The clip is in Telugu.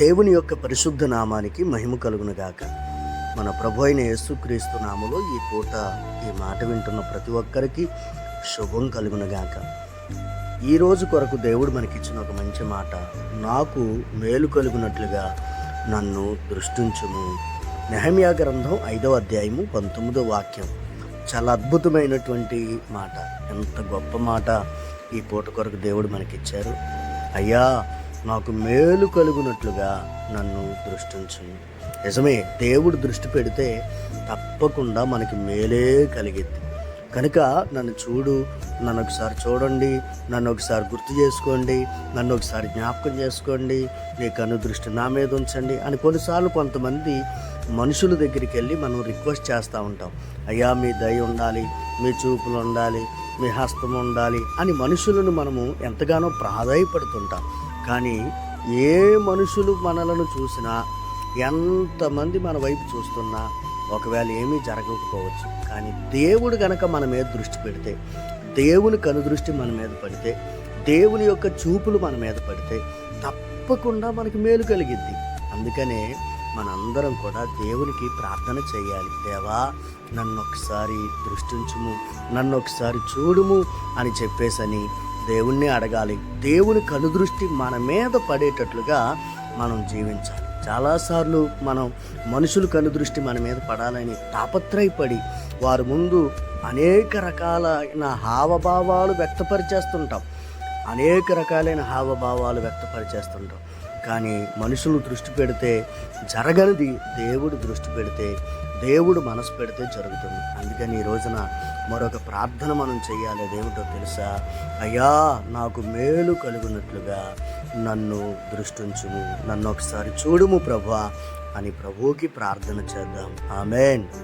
దేవుని యొక్క పరిశుద్ధ నామానికి మహిమ కలుగును గాక. మన ప్రభు అయిన యేసుక్రీస్తు నామలో ఈ పూట ఈ మాట వింటున్న ప్రతి ఒక్కరికి శుభం కలుగును గాక. ఈ రోజు కొరకు దేవుడు మనకిచ్చిన ఒక మంచి మాట నాకు మేలు కలుగునట్లుగా నన్ను దృష్టించుము. నెహమియా గ్రంథం ఐదవ అధ్యాయము పంతొమ్మిదో వాక్యం. చాలా అద్భుతమైనటువంటి మాట ఎంత గొప్ప మాట ఈ పూట కొరకు దేవుడు మనకిచ్చారు. అయ్యా నాకు మేలు కలుగునట్లుగా నన్ను దృష్టించు. నిజమే దేవుడు దృష్టి పెడితే తప్పకుండా మనకి మేలే కలిగిద్ది. కనుక నన్ను చూడు నన్ను ఒకసారి చూడండి నన్ను ఒకసారి గుర్తు చేసుకోండి నన్ను ఒకసారి జ్ఞాపకం చేసుకోండి నీ కన్ను దృష్టి నా మీద ఉంచండి అని కొన్నిసార్లు కొంతమంది మనుషుల దగ్గరికి వెళ్ళి మనం రిక్వెస్ట్ చేస్తూ ఉంటాం. అయ్యా మీ దయ ఉండాలి మీ చూపులు ఉండాలి మీ హస్తం ఉండాలి అని మనుషులను మనము ఎంతగానో ప్రాధాయపడుతుంటాం. కానీ ఏ మనుషులు మనలను చూసినా ఎంతమంది మన వైపు చూస్తున్నా ఒకవేళ ఏమీ జరగకపోవచ్చు. కానీ దేవుడు గనక మన మీద దృష్టి పెడితే దేవుని కనుదృష్టి మన మీద పడితే దేవుని యొక్క చూపులు మన మీద పడితే తప్పకుండా మనకి మేలు కలిగిద్ది. అందుకనే మనందరం కూడా దేవునికి ప్రార్థన చేయాలి. దేవా నన్ను ఒకసారి దృష్టించుము నన్ను ఒకసారి చూడుము అని చెప్పేసని దేవుణ్ణి అడగాలి. దేవుని కనుదృష్టి మన మీద పడేటట్లుగా మనం జీవించాలి. చాలాసార్లు మనం మనుషుల కనుదృష్టి మన మీద పడాలని తాపత్రయపడి వారి ముందు అనేక రకాలైన హావభావాలు వ్యక్తపరిచేస్తుంటాం. అనేక రకాలైన హావభావాలు వ్యక్తపరిచేస్తుంటాం. కానీ మనుషులు దృష్టి పెడితే జరగనిది దేవుడు దృష్టి పెడితే దేవుడు మనసు పెడితే జరుగుతుంది. అందుకని ఈ రోజున మరొక ప్రార్థన మనం చేయాలి. అదేమిటో తెలుసా? అయ్యా నాకు మేలు కలుగునట్లుగా నన్ను దృష్టించుము. నన్ను ఒకసారి చూడుము ప్రభా అని ప్రభువుకి ప్రార్థన చేద్దాం. ఆమెన్.